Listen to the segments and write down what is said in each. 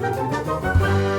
Música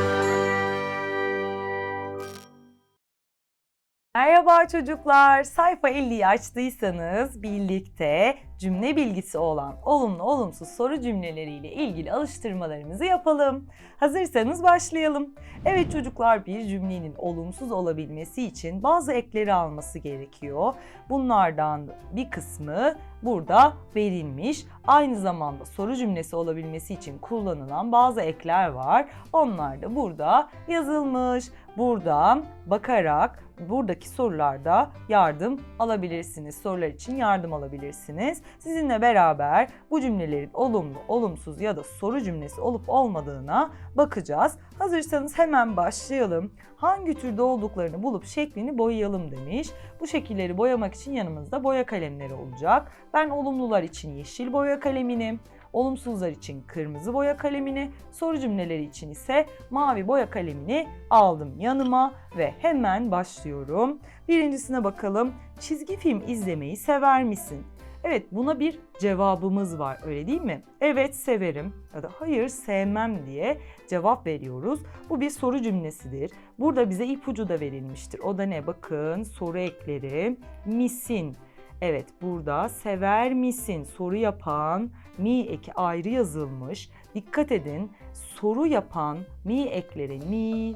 Merhaba çocuklar. Sayfa 50'yi açtıysanız birlikte cümle bilgisi olan olumlu olumsuz soru cümleleriyle ilgili alıştırmalarımızı yapalım. Hazırsanız başlayalım. Evet çocuklar bir cümlenin olumsuz olabilmesi için bazı ekleri alması gerekiyor. Bunlardan bir kısmı burada verilmiş. Aynı zamanda soru cümlesi olabilmesi için kullanılan bazı ekler var. Onlar da burada yazılmış. Buradan bakarak buradaki sorularda yardım alabilirsiniz. Sorular için yardım alabilirsiniz. Sizinle beraber bu cümlelerin olumlu, olumsuz ya da soru cümlesi olup olmadığına bakacağız. Hazırsanız hemen başlayalım. Hangi türde olduklarını bulup şeklini boyayalım demiş. Bu şekilleri boyamak için yanımızda boya kalemleri olacak. Ben olumlular için yeşil boya kalemini, olumsuzlar için kırmızı boya kalemini, soru cümleleri için ise mavi boya kalemini aldım yanıma ve hemen başlıyorum. Birincisine bakalım. Çizgi film izlemeyi sever misin? Evet buna bir cevabımız var öyle değil mi? Evet severim ya da hayır sevmem diye cevap veriyoruz. Bu bir soru cümlesidir. Burada bize ipucu da verilmiştir. O da ne? Bakın soru ekleri misin? Evet burada sever misin soru yapan mi eki ayrı yazılmış. Dikkat edin soru yapan mi ekleri mi,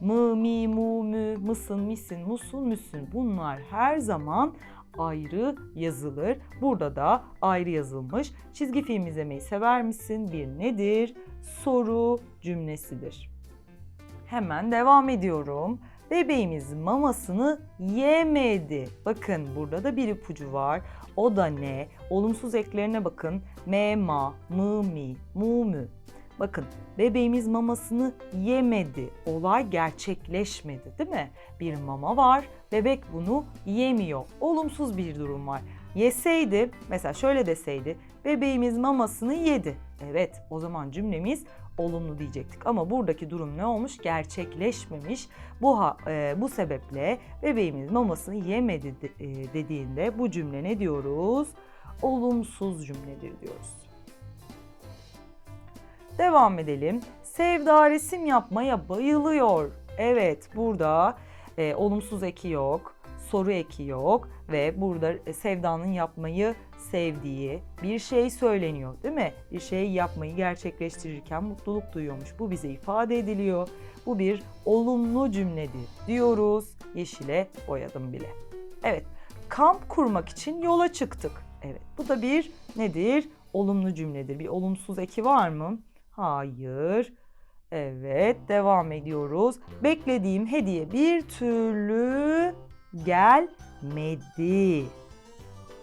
mı, mi, mu, mü, mısın, misin, musun, müsün bunlar her zaman ayrı yazılır. Burada da ayrı yazılmış. Çizgi film izlemeyi sever misin? Bir nedir? Soru cümlesidir. Hemen devam ediyorum. Bebeğimiz mamasını yemedi. Bakın burada da bir ipucu var. O da ne? Olumsuz eklerine bakın. Me, ma, mı, mi, mu, mü. Bakın bebeğimiz mamasını yemedi. Olay gerçekleşmedi değil mi? Bir mama var. Bebek bunu yemiyor. Olumsuz bir durum var. Yeseydi mesela şöyle deseydi bebeğimiz mamasını yedi. Evet o zaman cümlemiz olumlu diyecektik. Ama buradaki durum ne olmuş? Gerçekleşmemiş. Bu e, bu sebeple bebeğimiz mamasını yemedi de, e, dediğinde bu cümle ne diyoruz? Olumsuz cümledir diyoruz. Devam edelim. Sevda resim yapmaya bayılıyor. Evet burada e, olumsuz eki yok, soru eki yok ve burada e, Sevda'nın yapmayı sevdiği bir şey söyleniyor değil mi? Bir şey yapmayı gerçekleştirirken mutluluk duyuyormuş. Bu bize ifade ediliyor. Bu bir olumlu cümledir diyoruz. Yeşile boyadım bile. Evet, kamp kurmak için yola çıktık. Evet, bu da bir nedir? Olumlu cümledir. Bir olumsuz eki var mı? Hayır. Evet, devam ediyoruz. Beklediğim hediye bir türlü gelmedi.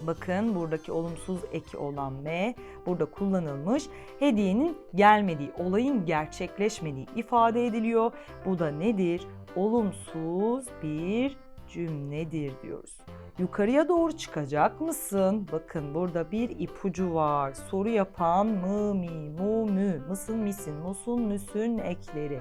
Bakın buradaki olumsuz eki olan M burada kullanılmış. Hediyenin gelmediği, olayın gerçekleşmediği ifade ediliyor. Bu da nedir? Olumsuz bir cümledir diyoruz. Yukarıya doğru çıkacak mısın? Bakın burada bir ipucu var. Soru yapan mı, mi, mu, mü, mısın, misin, musun, müsün ekleri.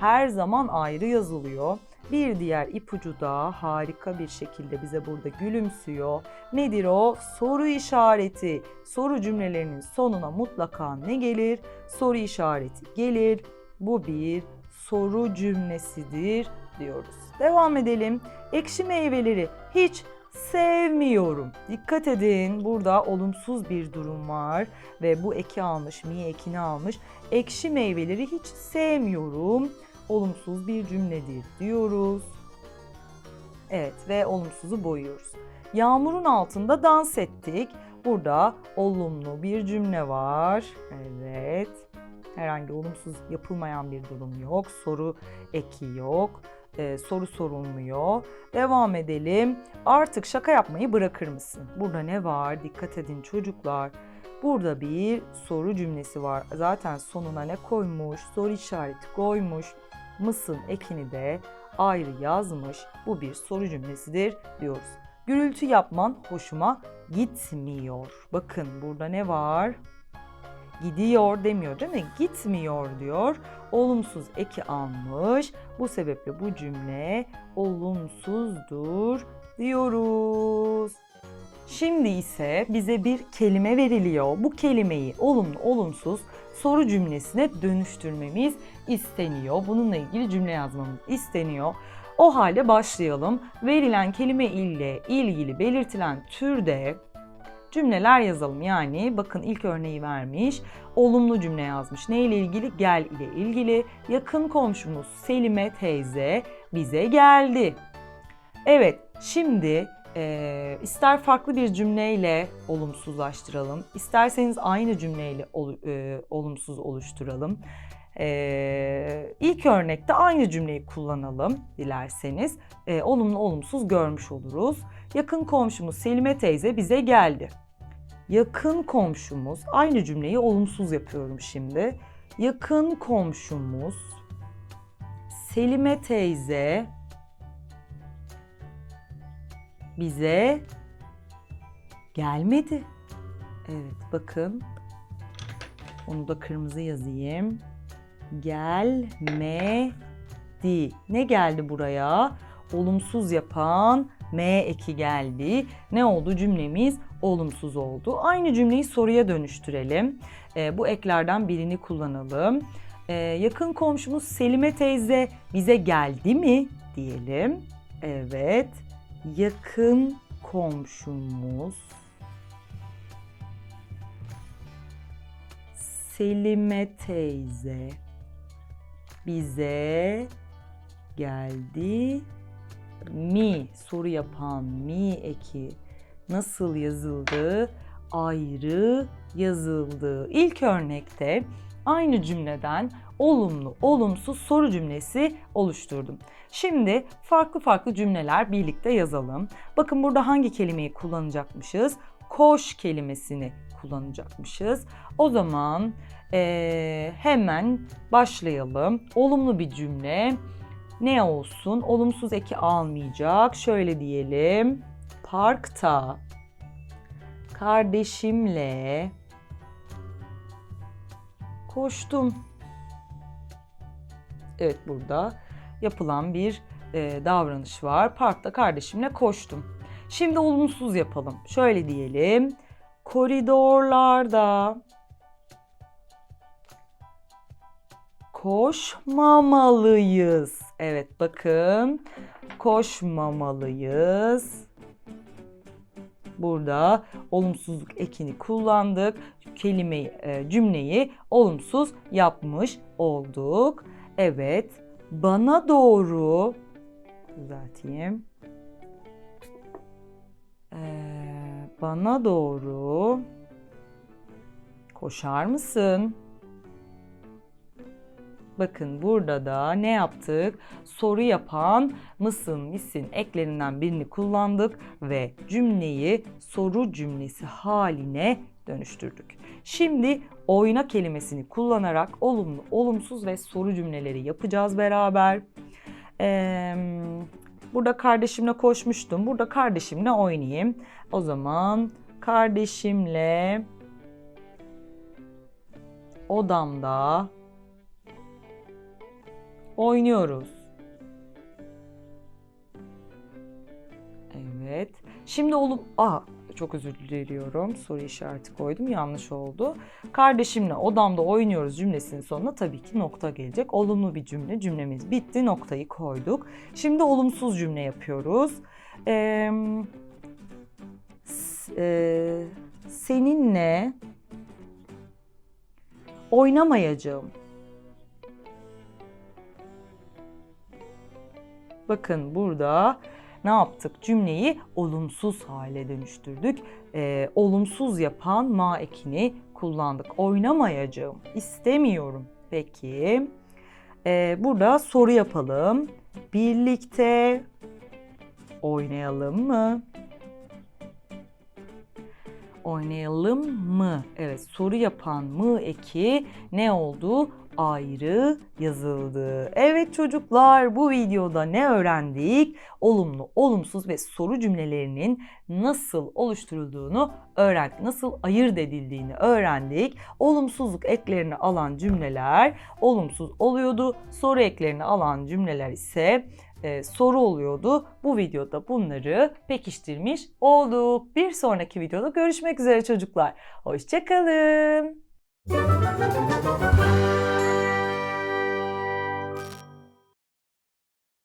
Her zaman ayrı yazılıyor. Bir diğer ipucu da harika bir şekilde bize burada gülümsüyor. Nedir o? Soru işareti. Soru cümlelerinin sonuna mutlaka ne gelir? Soru işareti gelir. Bu bir soru cümlesidir diyoruz. Devam edelim. Ekşi meyveleri hiç sevmiyorum. Dikkat edin burada olumsuz bir durum var ve bu eki almış, mi ekini almış. Ekşi meyveleri hiç sevmiyorum. Olumsuz bir cümledir diyoruz. Evet ve olumsuzu boyuyoruz. Yağmurun altında dans ettik. Burada olumlu bir cümle var. Evet. Herhangi olumsuz yapılmayan bir durum yok. Soru eki yok. Ee, soru sorulmuyor. Devam edelim. Artık şaka yapmayı bırakır mısın? Burada ne var? Dikkat edin çocuklar. Burada bir soru cümlesi var. Zaten sonuna ne koymuş? Soru işareti koymuş. Mısın ekini de ayrı yazmış. Bu bir soru cümlesidir diyoruz. Gürültü yapman hoşuma gitmiyor. Bakın burada ne var? Gidiyor demiyor değil mi? Gitmiyor diyor. Olumsuz eki almış. Bu sebeple bu cümle olumsuzdur diyoruz. Şimdi ise bize bir kelime veriliyor. Bu kelimeyi olumlu olumsuz soru cümlesine dönüştürmemiz isteniyor. Bununla ilgili cümle yazmamız isteniyor. O halde başlayalım. Verilen kelime ile ilgili belirtilen türde cümleler yazalım. Yani bakın ilk örneği vermiş. Olumlu cümle yazmış. Ne ile ilgili? Gel ile ilgili. Yakın komşumuz Selime teyze bize geldi. Evet, şimdi e, ister farklı bir cümleyle olumsuzlaştıralım, isterseniz aynı cümleyle ol, e, olumsuz oluşturalım. E, ilk örnekte aynı cümleyi kullanalım dilerseniz. E, olumlu olumsuz görmüş oluruz. Yakın komşumuz Selime teyze bize geldi. Yakın komşumuz, aynı cümleyi olumsuz yapıyorum şimdi. Yakın komşumuz Selime teyze bize gelmedi. Evet bakın. Onu da kırmızı yazayım. Gelmedi. Ne geldi buraya? Olumsuz yapan M eki geldi. Ne oldu cümlemiz? Olumsuz oldu. Aynı cümleyi soruya dönüştürelim. Ee, bu eklerden birini kullanalım. Ee, yakın komşumuz Selime teyze bize geldi mi diyelim. Evet yakın komşumuz Selime teyze bize geldi mi soru yapan mi eki nasıl yazıldı? Ayrı yazıldı. İlk örnekte aynı cümleden olumlu, olumsuz soru cümlesi oluşturdum. Şimdi farklı farklı cümleler birlikte yazalım. Bakın burada hangi kelimeyi kullanacakmışız? Koş kelimesini kullanacakmışız. O zaman ee, hemen başlayalım. Olumlu bir cümle ne olsun? Olumsuz eki almayacak. Şöyle diyelim. Parkta kardeşimle koştum. Evet burada yapılan bir e, davranış var. Parkta kardeşimle koştum. Şimdi olumsuz yapalım. Şöyle diyelim. Koridorlarda koşmamalıyız. Evet bakın koşmamalıyız. Burada olumsuzluk ekini kullandık. Kelimeyi, e, cümleyi olumsuz yapmış olduk. Evet, bana doğru düzelteyim. Ee, bana doğru koşar mısın? Bakın burada da ne yaptık? Soru yapan mısın misin eklerinden birini kullandık ve cümleyi soru cümlesi haline dönüştürdük. Şimdi oyna kelimesini kullanarak olumlu, olumsuz ve soru cümleleri yapacağız beraber. Ee, burada kardeşimle koşmuştum. Burada kardeşimle oynayayım. O zaman kardeşimle odamda oynuyoruz. Evet. Şimdi olup... Aa, çok özür diliyorum. Soru işareti koydum. Yanlış oldu. Kardeşimle odamda oynuyoruz cümlesinin sonuna tabii ki nokta gelecek. Olumlu bir cümle. Cümlemiz bitti. Noktayı koyduk. Şimdi olumsuz cümle yapıyoruz. Ee, e, seninle oynamayacağım. Bakın burada ne yaptık? Cümleyi olumsuz hale dönüştürdük. Ee, olumsuz yapan ma ekini kullandık. Oynamayacağım, istemiyorum. Peki, ee, burada soru yapalım. Birlikte oynayalım mı? Oynayalım mı? Evet, soru yapan mı eki ne oldu? ayrı yazıldı. Evet çocuklar bu videoda ne öğrendik? Olumlu, olumsuz ve soru cümlelerinin nasıl oluşturulduğunu öğrendik. Nasıl ayırt edildiğini öğrendik. Olumsuzluk eklerini alan cümleler olumsuz oluyordu. Soru eklerini alan cümleler ise e, soru oluyordu. Bu videoda bunları pekiştirmiş olduk. Bir sonraki videoda görüşmek üzere çocuklar. Hoşçakalın.